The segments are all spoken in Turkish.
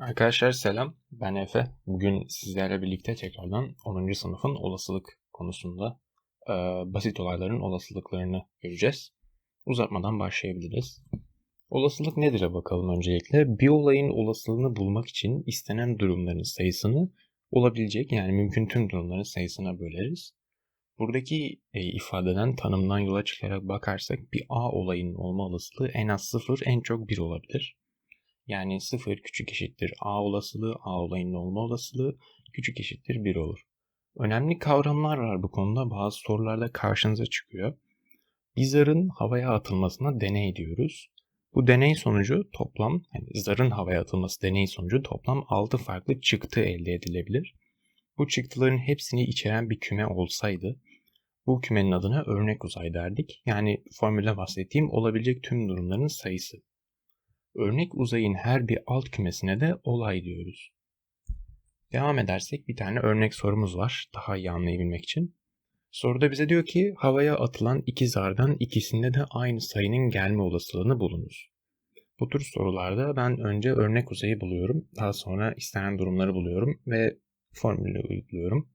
Arkadaşlar selam, ben Efe. Bugün sizlerle birlikte tekrardan 10. sınıfın olasılık konusunda e, basit olayların olasılıklarını göreceğiz. Uzatmadan başlayabiliriz. Olasılık nedir'e bakalım öncelikle. Bir olayın olasılığını bulmak için istenen durumların sayısını olabilecek yani mümkün tüm durumların sayısına böleriz. Buradaki e, ifadeden tanımdan yola çıkarak bakarsak bir A olayının olma olasılığı en az 0 en çok 1 olabilir. Yani 0 küçük eşittir A olasılığı, A olayının olma olasılığı küçük eşittir 1 olur. Önemli kavramlar var bu konuda. Bazı sorularda karşınıza çıkıyor. Bir zarın havaya atılmasına deney diyoruz. Bu deney sonucu toplam, yani zarın havaya atılması deney sonucu toplam 6 farklı çıktı elde edilebilir. Bu çıktıların hepsini içeren bir küme olsaydı bu kümenin adına örnek uzay derdik. Yani formülde bahsettiğim olabilecek tüm durumların sayısı. Örnek uzayın her bir alt kümesine de olay diyoruz. Devam edersek bir tane örnek sorumuz var daha iyi anlayabilmek için. Soruda bize diyor ki havaya atılan iki zardan ikisinde de aynı sayının gelme olasılığını bulunuz. Bu tür sorularda ben önce örnek uzayı buluyorum. Daha sonra istenen durumları buluyorum ve formülü uyguluyorum.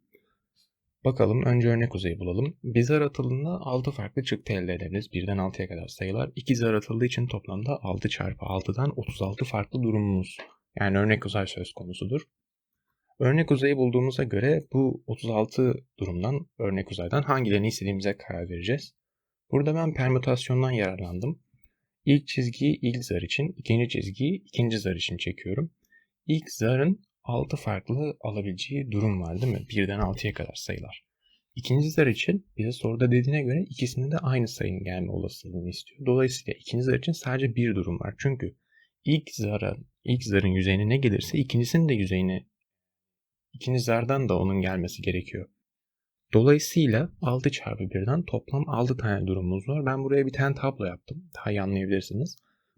Bakalım önce örnek uzayı bulalım. Bir zar atıldığında 6 farklı çıktı elde ederiz. 1'den 6'ya kadar sayılar. 2 zar atıldığı için toplamda 6 çarpı 6'dan 36 farklı durumumuz. Yani örnek uzay söz konusudur. Örnek uzayı bulduğumuza göre bu 36 durumdan, örnek uzaydan hangilerini istediğimize karar vereceğiz. Burada ben permütasyondan yararlandım. İlk çizgiyi ilk zar için, ikinci çizgiyi ikinci zar için çekiyorum. İlk zarın 6 farklı alabileceği durum var değil mi? 1'den 6'ya kadar sayılar. İkinci zar için bize soruda dediğine göre ikisinde de aynı sayının gelme olasılığını istiyor. Dolayısıyla ikinci zar için sadece bir durum var. Çünkü ilk zara, ilk zarın yüzeyine ne gelirse ikincisinin de yüzeyine ikinci zardan da onun gelmesi gerekiyor. Dolayısıyla 6 çarpı 1'den toplam 6 tane durumumuz var. Ben buraya bir tane tablo yaptım. Daha iyi anlayabilirsiniz.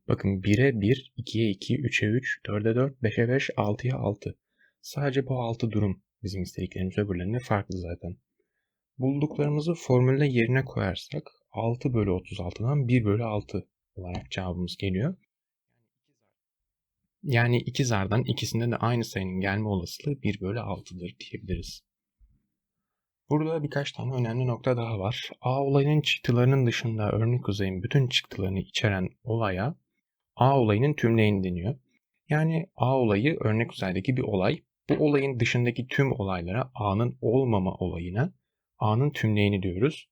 Bakın 1'e 1, 2'ye 2, 3'e 3, 4'e 4, 5'e 5, 6'ya 6. Sadece bu 6 durum bizim istediklerimiz öbürlerine farklı zaten. Bulduklarımızı formülde yerine koyarsak 6 bölü 36'dan 1 bölü 6 olarak cevabımız geliyor. Yani iki zardan ikisinde de aynı sayının gelme olasılığı 1 bölü 6'dır diyebiliriz. Burada birkaç tane önemli nokta daha var. A olayının çıktılarının dışında örnek uzayın bütün çıktılarını içeren olaya A olayının tümleyeni deniyor. Yani A olayı örnek uzaydaki bir olay. Bu olayın dışındaki tüm olaylara A'nın olmama olayına A'nın tümleyeni diyoruz.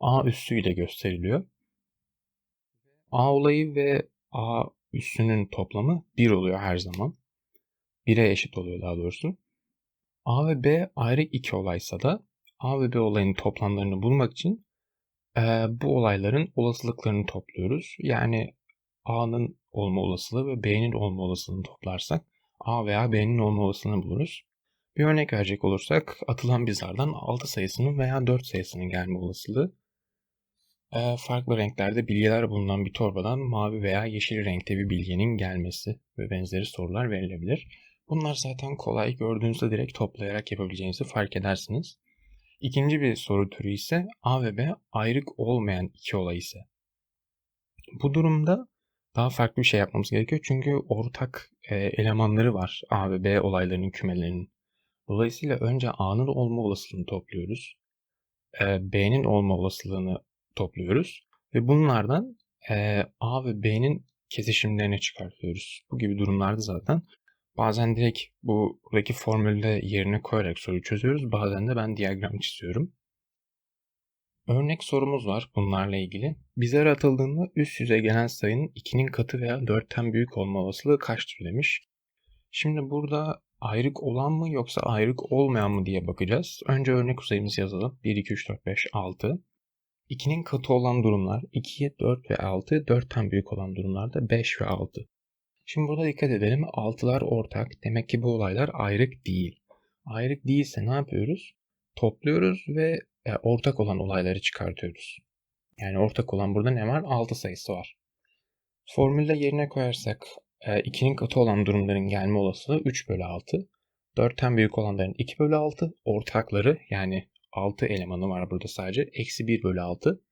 A üssüyle gösteriliyor. A olayı ve A üssünün toplamı 1 oluyor her zaman. 1'e eşit oluyor daha doğrusu. A ve B ayrı iki olaysa da A ve B olayının toplamlarını bulmak için e, bu olayların olasılıklarını topluyoruz. Yani A'nın olma olasılığı ve B'nin olma olasılığını toplarsak A veya B'nin olma olasılığını buluruz. Bir örnek verecek olursak atılan bir zardan 6 sayısının veya 4 sayısının gelme olasılığı e, farklı renklerde bilgiler bulunan bir torbadan mavi veya yeşil renkte bir bilginin gelmesi ve benzeri sorular verilebilir. Bunlar zaten kolay gördüğünüzde direkt toplayarak yapabileceğinizi fark edersiniz. İkinci bir soru türü ise A ve B ayrık olmayan iki olay ise. Bu durumda daha farklı bir şey yapmamız gerekiyor. Çünkü ortak e, elemanları var A ve B olaylarının kümelerinin. Dolayısıyla önce A'nın olma olasılığını topluyoruz. E, B'nin olma olasılığını topluyoruz. Ve bunlardan e, A ve B'nin kesişimlerini çıkartıyoruz. Bu gibi durumlarda zaten bazen direkt bu buradaki formülde yerine koyarak soruyu çözüyoruz. Bazen de ben diyagram çiziyorum. Örnek sorumuz var bunlarla ilgili. Bize atıldığında üst yüze gelen sayının 2'nin katı veya 4'ten büyük olma olasılığı kaçtır demiş. Şimdi burada ayrık olan mı yoksa ayrık olmayan mı diye bakacağız. Önce örnek sayımızı yazalım. 1, 2, 3, 4, 5, 6. 2'nin katı olan durumlar 2'ye 4 ve 6, 4'ten büyük olan durumlarda 5 ve 6. Şimdi burada dikkat edelim. 6'lar ortak. Demek ki bu olaylar ayrık değil. Ayrık değilse ne yapıyoruz? Topluyoruz ve e, ortak olan olayları çıkartıyoruz. Yani ortak olan burada ne var? 6 sayısı var. Formülde yerine koyarsak 2'nin e, katı olan durumların gelme olasılığı 3 bölü 6. 4'ten büyük olanların 2 bölü 6. Ortakları yani 6 elemanı var burada sadece. Eksi 1 bölü 6.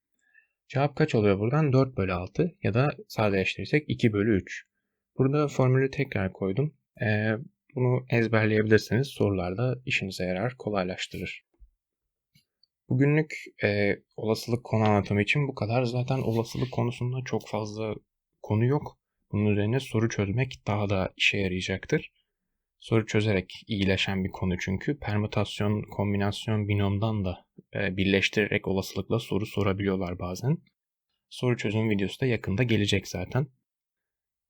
Cevap kaç oluyor buradan? 4 bölü 6 ya da sadeleştirirsek 2 bölü 3. Burada formülü tekrar koydum. Ee, bunu ezberleyebilirseniz sorularda işinize yarar, kolaylaştırır. Bugünlük e, olasılık konu anlatımı için bu kadar. Zaten olasılık konusunda çok fazla konu yok. Bunun üzerine soru çözmek daha da işe yarayacaktır. Soru çözerek iyileşen bir konu çünkü. Permütasyon, kombinasyon, binomdan da e, birleştirerek olasılıkla soru sorabiliyorlar bazen. Soru çözüm videosu da yakında gelecek zaten.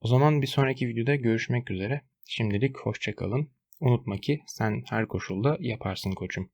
O zaman bir sonraki videoda görüşmek üzere. Şimdilik hoşçakalın. Unutma ki sen her koşulda yaparsın koçum.